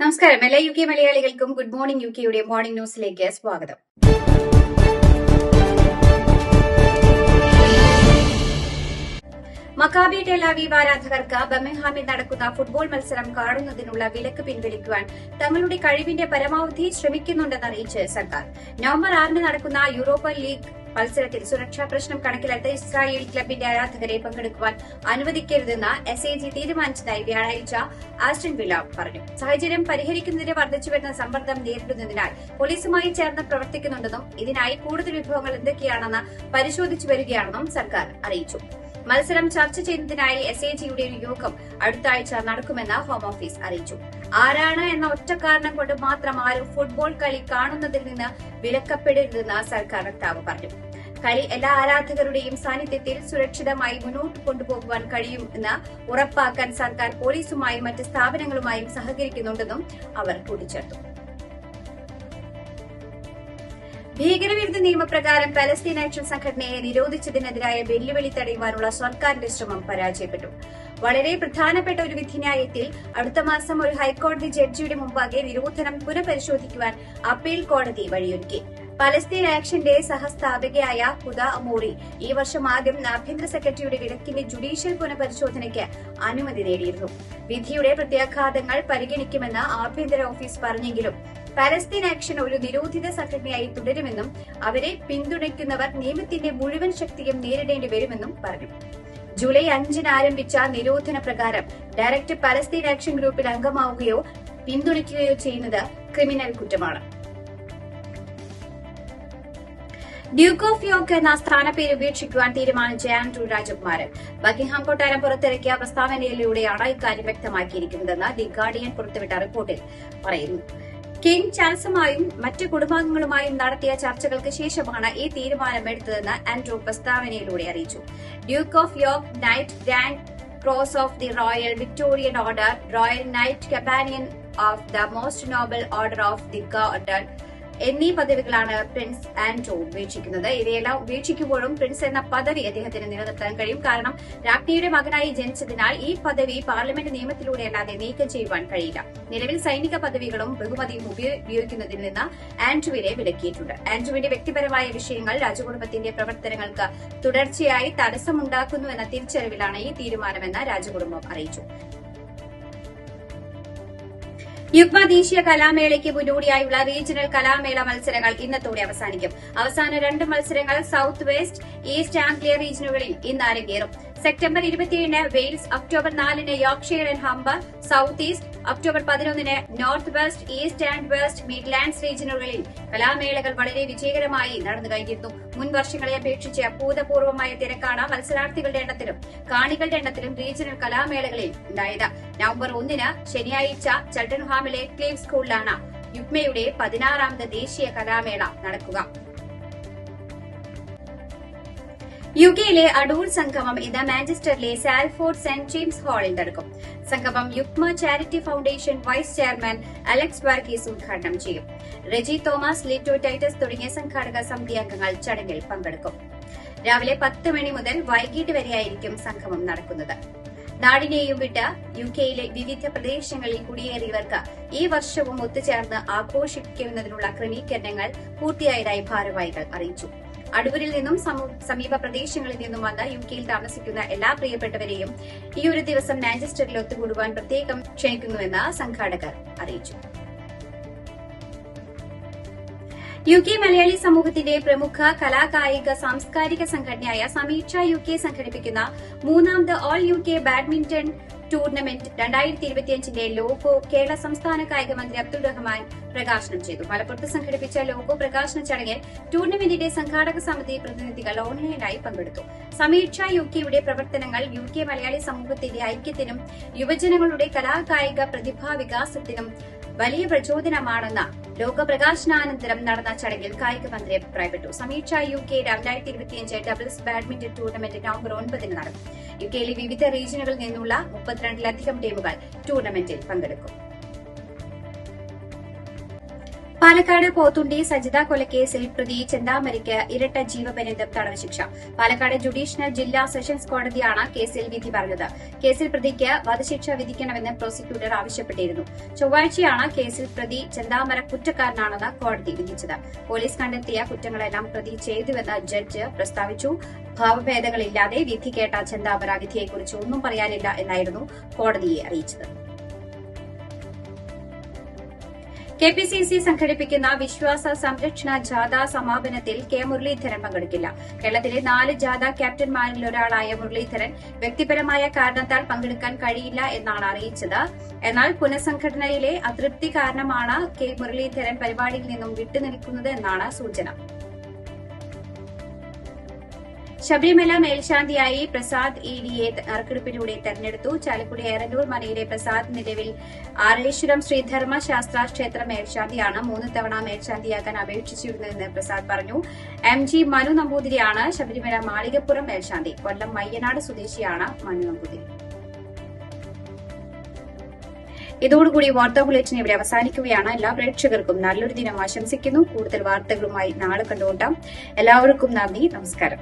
നമസ്കാരം. എല്ലാ U K മലയാളികൾക്കും ഗുഡ് മോർണിംഗ് യു കെയുടെ മോർണിംഗ് ന്യൂസിലേക്ക് സ്വാഗതം. മക്കാബി ടെലാവീവ് ആരാധകർക്ക് ബർമിംഗ്ഹാമിൽ നടക്കുന്ന ഫുട്ബോൾ മത്സരം കാണുന്നതിനുള്ള വിലക്ക് പിൻവലിക്കുവാൻ തങ്ങളുടെ കഴിവിന്റെ പരമാവധി ശ്രമിക്കുന്നുണ്ടെന്ന് അറിയിച്ച് സർക്കാർ. നവംബർ ആറിന് നടക്കുന്ന യൂറോപ്യൻ ലീഗ് മത്സരത്തിൽ സുരക്ഷാ പ്രശ്നം കണക്കിലെടുത്ത് ഇസ്രായേൽ ക്ലബിന്റെ ആരാധകരെ പങ്കെടുക്കുവാൻ അനുവദിക്കരുതെന്ന് എസ് എ ജി തീരുമാനിച്ചതായി വ്യാഴാഴ്ച ആസ്റ്റൺ വില പറഞ്ഞു. സാഹചര്യം പരിഹരിക്കുന്നതിന് വർദ്ധിച്ചുവരുന്ന സമ്മർദ്ദം നേരിടുന്നതിനാൽ പോലീസുമായി ചേർന്ന് പ്രവർത്തിക്കുന്നുണ്ടെന്നും ഇതിനായി കൂടുതൽ വിഭവങ്ങൾ എന്തൊക്കെയാണെന്ന് പരിശോധിച്ചു വരികയാണെന്നും സർക്കാർ അറിയിച്ചു. മത്സരം ചർച്ച ചെയ്യുന്നതിനായി എസ് എ ജിയുടെ ഒരു യോഗം അടുത്ത ആഴ്ച നടക്കുമെന്ന് ഹോം ഓഫീസ് അറിയിച്ചു. ആരാണ് എന്ന ഒറ്റ കാരണം കൊണ്ട് മാത്രം ആരും ഫുട്ബോൾ കളി കാണുന്നതിൽ നിന്ന് വിലക്കപ്പെടരുതെന്ന് സർക്കാർ വക്താവ് പറഞ്ഞു. കളി എല്ലാ ആരാധകരുടെയും സാന്നിധ്യത്തിൽ സുരക്ഷിതമായി മുന്നോട്ട് കൊണ്ടുപോകുവാൻ കഴിയും എന്ന് ഉറപ്പാക്കാൻ സർക്കാർ പോലീസുമായും മറ്റ് സ്ഥാപനങ്ങളുമായും സഹകരിക്കുന്നുണ്ടെന്നും അവർ കൂട്ടിച്ചേർത്തു. ഭീകരവിരുദ്ധ നിയമപ്രകാരം പലസ്തീൻ ആക്ഷൻ സംഘടനയെ നിരോധിച്ചതിനെതിരായ വെല്ലുവിളി തടയുവാനുള്ള സർക്കാരിന്റെ ശ്രമം പരാജയപ്പെട്ടു. വളരെ പ്രധാനപ്പെട്ട ഒരു വിധിന്യായത്തിൽ അടുത്ത മാസം ഒരു ഹൈക്കോടതി ജഡ്ജിയുടെ മുമ്പാകെ നിരോധനം പുനഃപരിശോധിക്കുവാൻ അപ്പീൽ കോടതി വഴിയൊരുക്കി. പലസ്തീൻ ആക്ഷന്റെ സഹസ്ഥാപകയായ ഹുദ അമോറി ഈ വർഷം ആദ്യം ആഭ്യന്തര സെക്രട്ടറിയുടെ വിലക്കിന്റെ ജുഡീഷ്യൽ പുനഃപരിശോധനയ്ക്ക് അനുമതി നേടിയിരുന്നു. വിധിയുടെ പ്രത്യാഘാതങ്ങൾ പരിഗണിക്കുമെന്ന് ആഭ്യന്തര ഓഫീസ് പറഞ്ഞെങ്കിലും പലസ്തീൻ ആക്ഷൻ ഒരു നിരോധിത സംഘടനയായി തുടരുമെന്നും അവരെ പിന്തുണയ്ക്കുന്നവർ നിയമത്തിന്റെ മുഴുവൻ ശക്തിയും നേരിടേണ്ടി വരുമെന്നും പറഞ്ഞു. ജൂലൈ അഞ്ചിന് ആരംഭിച്ച നിരോധന പ്രകാരം ഡയറക്ടർ പലസ്തീൻ ആക്ഷൻ ഗ്രൂപ്പിൽ അംഗമാവുകയോ പിന്തുണയ്ക്കുകയോ ചെയ്യുന്നത് ക്രിമിനൽ കുറ്റമാണ്. ഡ്യൂക്ക് ഓഫ് യോർക്ക് എന്ന സ്ഥാനപ്പേര് ഉപേക്ഷിക്കുവാൻ തീരുമാനിച്ച ആൻഡ്രൂ രാജകുമാരൻ ബക്കിംഗ്ഹാം കൊട്ടാരം പുറത്തിറക്കിയ പ്രസ്താവനയിലൂടെയാണ് ഇക്കാര്യം വ്യക്തമാക്കിയിരിക്കുന്നതെന്ന് ദി ഗാർഡിയൻ പുറത്തുവിട്ട റിപ്പോർട്ടിൽ പറയുന്നു. കിങ് ചാൾസുമായും മറ്റ് കുടുംബാംഗങ്ങളുമായും നടത്തിയ ചർച്ചകൾക്ക് ശേഷമാണ് ഈ തീരുമാനമെടുത്തതെന്ന് ആൻഡ്രൂ പ്രസ്താവനയിലൂടെ അറിയിച്ചു. Duke of York Knight Grand Cross of the Royal Victorian Order Royal Knight Companion of the Most Noble Order of the Garter എന്നീ പദവികളാണ് പ്രിൻസ് ആന്റോ ഉപേക്ഷിക്കുന്നത് ഇവയെല്ലാം ഉപേക്ഷിക്കുമ്പോഴും പ്രിൻസ് എന്ന പദവി അദ്ദേഹത്തിന് നിലനിർത്താൻ കഴിയും. കാരണം രാജ്ഞിയുടെ മകനായി ജനിച്ചതിനാൽ ഈ പദവി പാർലമെന്റ് നിയമത്തിലൂടെ അല്ലാതെ നീക്കം ചെയ്യുവാൻ കഴിയില്ല. നിലവിൽ സൈനിക പദവികളും ബഹുമതിയും ഉപയോഗിക്കുന്നതിൽ നിന്ന് ആന്റുവിനെ വിലക്കിയിട്ടുണ്ട്. ആന്റുവിന്റെ വ്യക്തിപരമായ വിഷയങ്ങൾ രാജകുടുംബത്തിന്റെ പ്രവർത്തനങ്ങൾക്ക് തുടർച്ചയായി തടസ്സമുണ്ടാക്കുന്നു എന്ന തിരിച്ചറിവിലാണ് ഈ തീരുമാനമെന്ന് രാജകുടുംബം അറിയിച്ചു. യുഗ്മ ദേശീയ കലാമേളയ്ക്ക് മുന്നോടിയായുള്ള റീജിയണൽ കലാമേള മത്സരങ്ങൾ ഇന്നത്തോടെ അവസാനിക്കും. അവസാന രണ്ട് മത്സരങ്ങൾ സൌത്ത് വെസ്റ്റ് ഈസ്റ്റ് ആംഗ്ലിയ റീജിയനുകളിൽ ഇന്ന് അരങ്ങേറും സെപ്റ്റംബർ ഇരുപത്തിയേഴിന് വെയിൽസ് ഒക്ടോബർ നാലിന് Yorkshire and Humber South East October പതിനൊന്നിന് North West East and West Midlands റീജിയനുകളിൽ കലാമേളകൾ വളരെ വിജയകരമായി നടന്നു കഴിഞ്ഞിരുന്നു. മുൻ വർഷങ്ങളെ അപേക്ഷിച്ച് അഭൂതപൂർവമായ തിരക്കാണ് മത്സരാർത്ഥികളുടെ എണ്ണത്തിലും കാണികളുടെ എണ്ണത്തിലും റീജിയണൽ കലാമേളകളിൽ ഉണ്ടായത്. നവംബർ ഒന്നിന് ശനിയാഴ്ച ചട്ടൻഹാമിലെ ക്ലീവ് സ്കൂളിലാണ് യുഗ്മയുടെ പതിനാറാമത് ദേശീയ കലാമേള നടക്കുക. യു കെയിലെ അടൂർ സംഗമം ഇന്ന് മാഞ്ചസ്റ്ററിലെ സാൽഫോർഡ് സെന്റ് ജെയിംസ് ഹാളിൽ നടക്കും. സംഗമം യുക്മ charity foundation vice chairman Alex Varghese ഉദ്ഘാടനം ചെയ്യും. റെജി തോമസ് ലിറ്റോ ടൈറ്റസ് തുടങ്ങിയ സംഘാടക സമിതി അംഗങ്ങൾ ചടങ്ങിൽ പങ്കെടുക്കും. രാവിലെ പത്ത് മണി മുതൽ വൈകിട്ട് വരെയായിരിക്കും സംഗമം നടക്കുന്നത്. നാടിനെയും വിട്ട് യു കെയിലെ വിവിധ പ്രദേശങ്ങളിൽ കുടിയേറിയവർക്ക് ഈ വർഷവും ഒത്തുചേർന്ന് ആഘോഷിക്കുന്നതിനുള്ള ക്രമീകരണങ്ങൾ പൂർത്തിയായതായി ഭാരവാഹികൾ അറിയിച്ചു. അടൂരിൽ നിന്നും സമീപ പ്രദേശങ്ങളിൽ നിന്നും വന്ന യു കെയിൽ താമസിക്കുന്ന എല്ലാ പ്രിയപ്പെട്ടവരെയും ഈ ഒരു ദിവസം മാഞ്ചസ്റ്ററിൽ ഒത്തുകൂടുവാൻ പ്രത്യേകം ക്ഷണിക്കുന്നുവെന്ന് സംഘാടകർ അറിയിച്ചു. യു കെ മലയാളി സമൂഹത്തിന്റെ പ്രമുഖ കലാകായിക സാംസ്കാരിക സംഘടനയായ സമീക്ഷ യു കെ സംഘടിപ്പിക്കുന്ന മൂന്നാമത് all U K badminton tournament രണ്ടായിരത്തി ഇരുപത്തിയഞ്ചിന്റെ ലോഗോ കേരള സംസ്ഥാന കായിക മന്ത്രി അബ്ദുൾ റഹ്മാൻ പ്രകാശനം ചെയ്തു. മലപ്പുറത്ത് സംഘടിപ്പിച്ച ലോഗോ പ്രകാശന ചടങ്ങിൽ ടൂർണമെന്റിന്റെ സംഘാടക സമിതി പ്രതിനിധികൾ ഓൺലൈനായി പങ്കെടുത്തു. സമീക്ഷ യു കെയുടെ പ്രവർത്തനങ്ങൾ യു കെ മലയാളി സമൂഹത്തിന്റെ ഐക്യത്തിനും യുവജനങ്ങളുടെ കലാകായിക പ്രതിഭാ വികാസത്തിനും വലിയ പ്രചോദനമാണെന്ന് ലോകപ്രകാശനാനന്തരം നടന്ന ചടങ്ങിൽ കായിക മന്ത്രി അഭിപ്രായപ്പെട്ടു. സമീക്ഷ യു കെ രണ്ടായിരത്തി ഇരുപത്തിയഞ്ച് ഡബിൾസ് ബാഡ്മിന്റൺ ടൂർണമെന്റ് നവംബർ ഒൻപതിന് നടക്കും. യു കെയിലെ വിവിധ റീജിയനുകളിൽ നിന്നുള്ള മുപ്പത്തിരണ്ടിലധികം ടീമുകൾ ടൂർണമെന്റിൽ പങ്കെടുക്കും. പാലക്കാട് പോത്തുണ്ടി സജിത കൊലക്കേസിൽ പ്രതി ചെന്താമരിക്ക് ഇരട്ട ജീവപര്യന്തം തടവ് ശിക്ഷ. പാലക്കാട് ജുഡീഷ്യൽ ജില്ലാ സെഷൻസ് കോടതിയാണ് കേസിൽ വിധി പറഞ്ഞത്. കേസിൽ പ്രതിക്ക് വധശിക്ഷ വിധിക്കണമെന്ന് പ്രോസിക്യൂട്ടർ ആവശ്യപ്പെട്ടിരുന്നു. ചൊവ്വാഴ്ചയാണ് കേസിൽ പ്രതി ചെന്താമര കുറ്റക്കാരനാണെന്ന് കോടതി വിധിച്ചത്. പോലീസ് കണ്ടെത്തിയ കുറ്റങ്ങളെല്ലാം പ്രതി ചെയ്തുവെന്ന് ജഡ്ജ് പ്രസ്താവിച്ചു. ഭാവഭേദങ്ങളില്ലാതെ വിധി കേട്ട ചെന്താമര വിധിയെക്കുറിച്ച് ഒന്നും പറയാനില്ല എന്നായിരുന്നു കോടതിയെ അറിയിച്ചത്. കെ പി സി സി സംഘടിപ്പിക്കുന്ന വിശ്വാസ സംരക്ഷണ ജാഥ സമാപനത്തിൽ കെ മുരളീധരൻ പങ്കെടുക്കില്ല. കേരളത്തിലെ നാല് ജാഥ ക്യാപ്റ്റന്മാരിൽ ഒരാളായ മുരളീധരൻ വ്യക്തിപരമായ കാരണത്താൽ പങ്കെടുക്കാൻ കഴിയില്ല എന്നാണ് അറിയിച്ചത്. എന്നാൽ പുനഃസംഘടനയിലെ അതൃപ്തി കാരണമാണ് കെ മുരളീധരൻ പരിപാടിയിൽ നിന്നും വിട്ടുനിൽക്കുന്നത് എന്നാണ് സൂചന. ശബരിമല മേൽശാന്തിയായി പ്രസാദ് ഇ ഡിയെ നറുക്കെടുപ്പിലൂടെ തെരഞ്ഞെടുത്തു. ചാലക്കുടി ഏറന്നൂർ മനയിലെ പ്രസാദ് നിലവിൽ ആരേശ്വരം ശ്രീധർമ്മ ശാസ്ത്ര ക്ഷേത്ര മേൽശാന്തിയാണ് മൂന്ന് തവണ മേൽശാന്തിയാക്കാൻ അപേക്ഷിച്ചിരുന്നതെന്ന് പ്രസാദ് പറഞ്ഞു. എം ജി മനു നമ്പൂതിരിയാണ് ശബരിമല മാളികപ്പുറം മേൽശാന്തി. കൊല്ലം മയ്യനാട് സ്വദേശിയാണ് മനു നമ്പൂതിരി. ഇതോടുകൂടി വാർത്താ ബുള്ളറ്റിൻ ഇവിടെ അവസാനിക്കുകയാണ്. എല്ലാ പ്രേക്ഷകർക്കും നല്ലൊരു ദിനം ആശംസിക്കുന്നു. കൂടുതൽ വാർത്തകളുമായി നാളെ കണ്ടുകൊണ്ടാം എല്ലാവർക്കും നന്ദി. നമസ്കാരം.